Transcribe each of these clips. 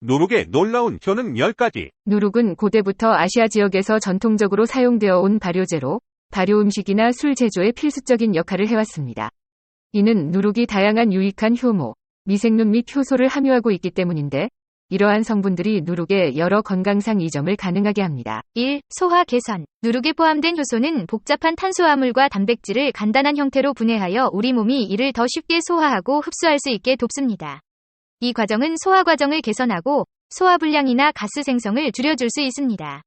누룩의 놀라운 효능 10가지. 누룩은 고대부터 아시아 지역에서 전통적으로 사용되어 온 발효제로 발효 음식이나 술 제조에 필수적인 역할을 해왔습니다. 이는 누룩이 다양한 유익한 효모, 미생물 및 효소를 함유하고 있기 때문인데 이러한 성분들이 누룩의 여러 건강상 이점을 가능하게 합니다. 1. 소화 개선. 누룩에 포함된 효소는 복잡한 탄수화물과 단백질을 간단한 형태로 분해하여 우리 몸이 이를 더 쉽게 소화하고 흡수할 수 있게 돕습니다. 이 과정은 소화 과정을 개선하고 소화 불량이나 가스 생성을 줄여줄 수 있습니다.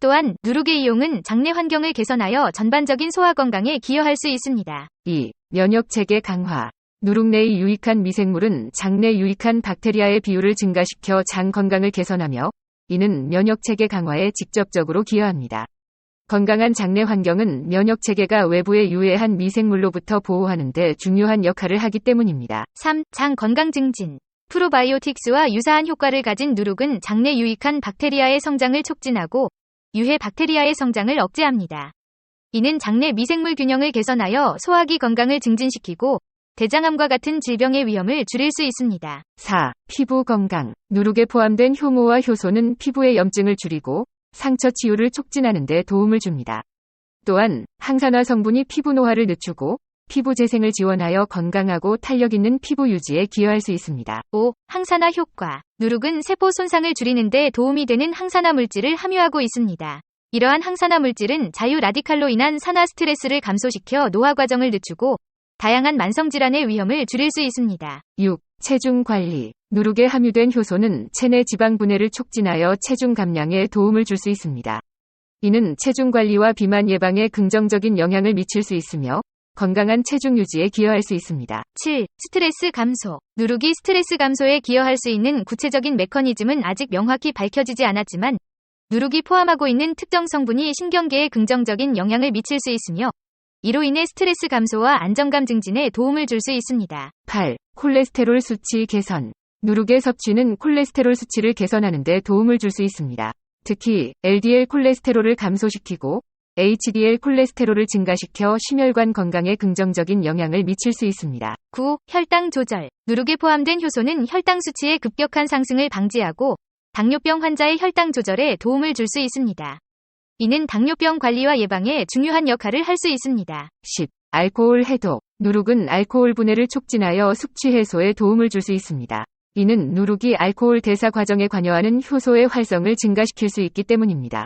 또한 누룩의 이용은 장내 환경을 개선하여 전반적인 소화 건강에 기여할 수 있습니다. 2. 면역 체계 강화. 누룩 내의 유익한 미생물은 장내 유익한 박테리아의 비율을 증가시켜 장 건강을 개선하며 이는 면역 체계 강화에 직접적으로 기여합니다. 건강한 장내 환경은 면역 체계가 외부의 유해한 미생물로부터 보호하는 데 중요한 역할을 하기 때문입니다. 3. 장 건강 증진. 프로바이오틱스와 유사한 효과를 가진 누룩은 장내 유익한 박테리아의 성장을 촉진하고 유해 박테리아의 성장을 억제합니다. 이는 장내 미생물 균형을 개선하여 소화기 건강을 증진시키고 대장암과 같은 질병의 위험을 줄일 수 있습니다. 4. 피부 건강. 누룩에 포함된 효모와 효소는 피부의 염증을 줄이고 상처 치유를 촉진하는 데 도움을 줍니다. 또한 항산화 성분이 피부 노화를 늦추고 피부 재생을 지원하여 건강하고 탄력 있는 피부 유지에 기여할 수 있습니다. 5. 항산화 효과. 누룩은 세포 손상을 줄이는 데 도움이 되는 항산화 물질을 함유하고 있습니다. 이러한 항산화 물질은 자유 라디칼로 인한 산화 스트레스를 감소시켜 노화 과정을 늦추고 다양한 만성 질환의 위험을 줄일 수 있습니다. 6. 체중 관리. 누룩에 함유된 효소는 체내 지방 분해를 촉진하여 체중 감량에 도움을 줄 수 있습니다. 이는 체중 관리와 비만 예방에 긍정적인 영향을 미칠 수 있으며 건강한 체중 유지에 기여할 수 있습니다. 7. 스트레스 감소. 누룩이 스트레스 감소에 기여할 수 있는 구체적인 메커니즘은 아직 명확히 밝혀지지 않았지만 누룩이 포함하고 있는 특정 성분이 신경계에 긍정적인 영향을 미칠 수 있으며 이로 인해 스트레스 감소와 안정감 증진에 도움을 줄 수 있습니다. 8. 콜레스테롤 수치 개선. 누룩의 섭취는 콜레스테롤 수치를 개선하는 데 도움을 줄 수 있습니다. 특히 LDL 콜레스테롤을 감소시키고 HDL 콜레스테롤을 증가시켜 심혈관 건강에 긍정적인 영향을 미칠 수 있습니다. 9. 혈당 조절. 누룩에 포함된 효소는 혈당 수치의 급격한 상승을 방지하고 당뇨병 환자의 혈당 조절에 도움을 줄 수 있습니다. 이는 당뇨병 관리와 예방에 중요한 역할을 할 수 있습니다. 10. 알코올 해독. 누룩은 알코올 분해를 촉진하여 숙취 해소에 도움을 줄 수 있습니다. 이는 누룩이 알코올 대사 과정에 관여하는 효소의 활성을 증가시킬 수 있기 때문입니다.